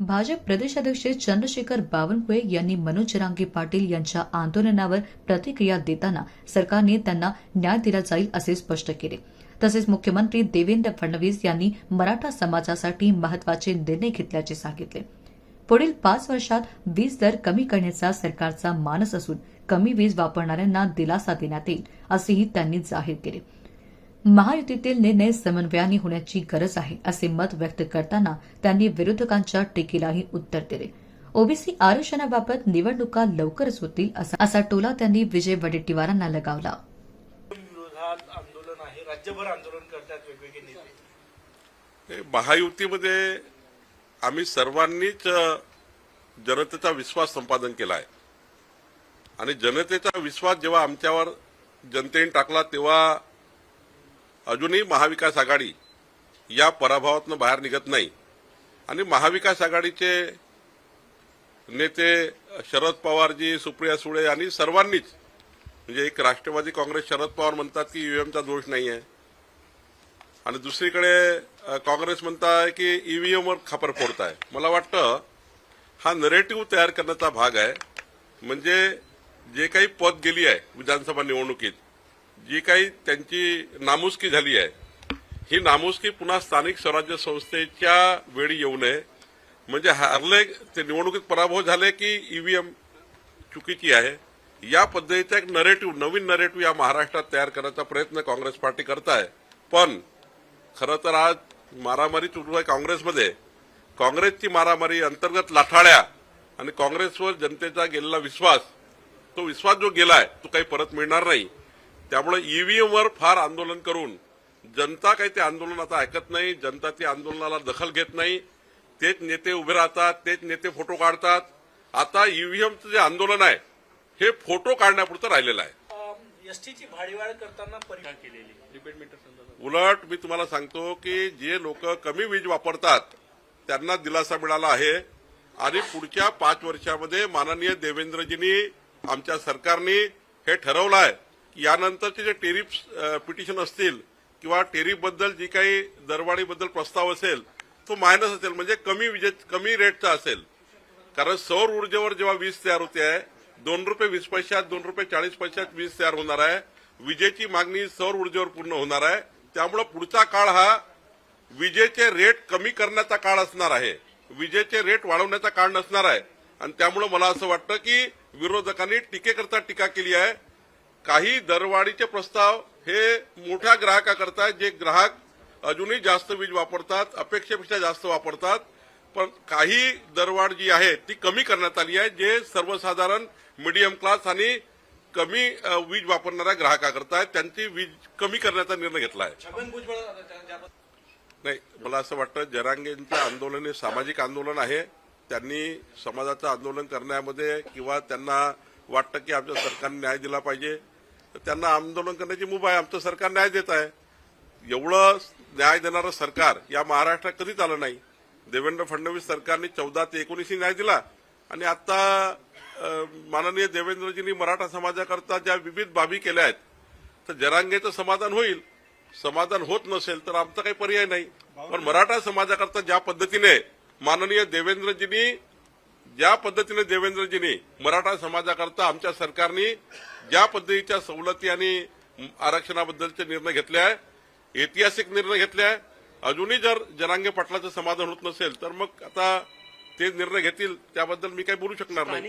भाजप प्रदेशाध्यक्ष चंद्रशेखर बावनकुळे यांनी मनोज जरांगे पाटील यांच्या आंदोलनावर प्रतिक्रिया देताना सरकारने त्यांना न्याय दिला जाईल असे स्पष्ट केले. तसेच मुख्यमंत्री देवेंद्र फडणवीस यांनी मराठा समाजासाठी महत्त्वाचे निर्णय घेतल्याचे सांगितले. पुढील पाच वर्षात वीज दर कमी करण्याचा सरकारचा मानस असून कमी वीज वापरणाऱ्यांना दिलासा देण्यात येईल असेही त्यांनी जाहीर केले. महायुतीतील निर्णय समन्वयाने होण्याची गरज आहे असे मत व्यक्त करताना त्यांनी विरोधकांच्या टीकेलाही उत्तर दिले. ओबीसी आरक्षणाबाबत निवडणुका लवकरच होतील असा असा टोला त्यांनी विजय वडेट्टीवारांना लगावला. विरोधात आंदोलन आहे राज्यभर आंदोलन करतात वेगवेगळे नेते. हे महायुतीमध्ये आम्ही सर्वांनीच जनतेचा विश्वास संपादन केला आहे आणि जनतेचा विश्वास जेव्हा आमच्यावर जनतेने टाकला तेव्हा अजूनही महाविकास आघाडी या पराभवातनं बाहेर निघत नाही. आणि महाविकास आघाडीचे नेते शरद पवारजी सुप्रिया सुळे आणि सर्वांनीच म्हणजे एक राष्ट्रवादी काँग्रेस शरद पवार म्हणतात की ईव्हीएमचा दोष नाही आहे. आणि दुसरीकडे काँग्रेस म्हणताय की ईव्हीएमवर खापर फोडताय. मला वाटतं हा नरेटिव्ह तयार करण्याचा भाग आहे. म्हणजे जे काही पद गेली आहे विधानसभा निवडणुकीत जी काही त्यांची नामुष्की झाली आहे ही नामुष्की पुन्हा स्थानिक स्वराज्य संस्थेच्या वेळी येऊ नये. म्हणजे हारले ते निवडणुकीत पराभव झाले की ईव्हीएम चुकीची आहे? या पद्धतीचा एक नरेटिव्ह नवीन नरेटिव्ह या महाराष्ट्रात तयार करण्याचा प्रयत्न काँग्रेस पार्टी करत आहे पण खरं तर आज मारामारी सुरू आहे काँग्रेसमध्ये. काँग्रेसची मारामारी अंतर्गत लाथाळ्या आणि काँग्रेसवर जनतेचा गेलेला विश्वास तो विश्वास जो गेलाय तो काही परत मिळणार नाही. त्यामुळे ईव्हीएमवर फार आंदोलन करून जनता काही ते आंदोलन आता ऐकत नाही जनता त्या आंदोलनाला दखल घेत नाही. तेच नेते उभे राहतात तेच नेते फोटो काढतात. आता ईव्हीएमचं जे आंदोलन आहे हे फोटो काढण्यापुरतं राहिलेलं आहे. एसटीची भाडीवाढ करताना परीक्षा केलेली? प्रीपेड मीटर संदर्भात. उलट मी तुम्हाला सांगतो की जे लोक कमी वीज वापरतात त्यांना दिलासा मिळाला आहे. आणि पुढच्या पाच वर्षामध्ये माननीय देवेंद्रजींनी आमच्या सरकारने हे ठरवलं आहे. यानंतरचे जे टेरिफ पिटिशन असतील किंवा टेरिफबद्दल जी काही दरवाढीबद्दल प्रस्ताव असेल तो मायनस असेल म्हणजे कमी विजे कमी रेटचा असेल. कारण सौर ऊर्जेवर जेव्हा वीज तयार होते आहे दोन रुपये वीस पैशात दोन रुपये चाळीस पैशात वीज तयार होणार आहे. विजेची मागणी सौर ऊर्जेवर पूर्ण होणार आहे. त्यामुळे पुढचा काळ हा विजेचे रेट कमी करण्याचा काळ असणार आहे. विजेचे रेट वाढवण्याचा काळ नसणार आहे. आणि त्यामुळे मला असं वाटतं की विरोधकांनी टीकेकरता टीका केली आहे. काही दरवाढीचे प्रस्ताव हे मोठ्या ग्राहकाकरता जे ग्राहक अजूनही जास्त वीज वापरतात अपेक्षेपेक्षा जास्त वापरतात पण काही दरवाढ जी आहे ती कमी करण्यात आली आहे जे सर्वसाधारण मिडियम क्लास आणि कमी वीज वापरणाऱ्या ग्राहकाकरता त्यांची वीज कमी करण्याचा निर्णय घेतला आहे. नाही मला असं वाटतं जरांगेंचं आंदोलन हे सामाजिक आंदोलन आहे त्यांनी समाजाचं आंदोलन करण्यामध्ये किंवा त्यांना वाटतं की आमच्या सरकारने न्याय दिला पाहिजे तर त्यांना आंदोलन करण्याची मुभा आहे. आमचं सरकार न्याय देत आहे. एवढं न्याय देणारं सरकार या महाराष्ट्रात कधीच आलं नाही. देवेंद्र फडणवीस सरकारने चौदा ते एकोणीसही न्याय दिला. आणि आता माननीय देवेंद्रजींनी मराठा समाजाकरता ज्या विविध बाबी केल्या आहेत तर जरांगेचं समाधान होईल. समाधान होत नसेल तर आमचा काही पर्याय नाही. पण मराठा समाजाकरता ज्या पद्धतीने माननीय देवेंद्रजींनी ज्या पद्धतीने देवेंद्रजींनी मराठा समाजाकरता आमच्या सरकारने ज्या पद्धतीच्या सवलती आणि आरक्षणाबद्दलचे निर्णय घेतले आहे ऐतिहासिक निर्णय घेतले आहे अजूनही जर जरांगे पाटलाचं समाधान होत नसेल तर मग आता ते निर्णय घेतील त्याबद्दल मी काही बोलू शकणार नाही.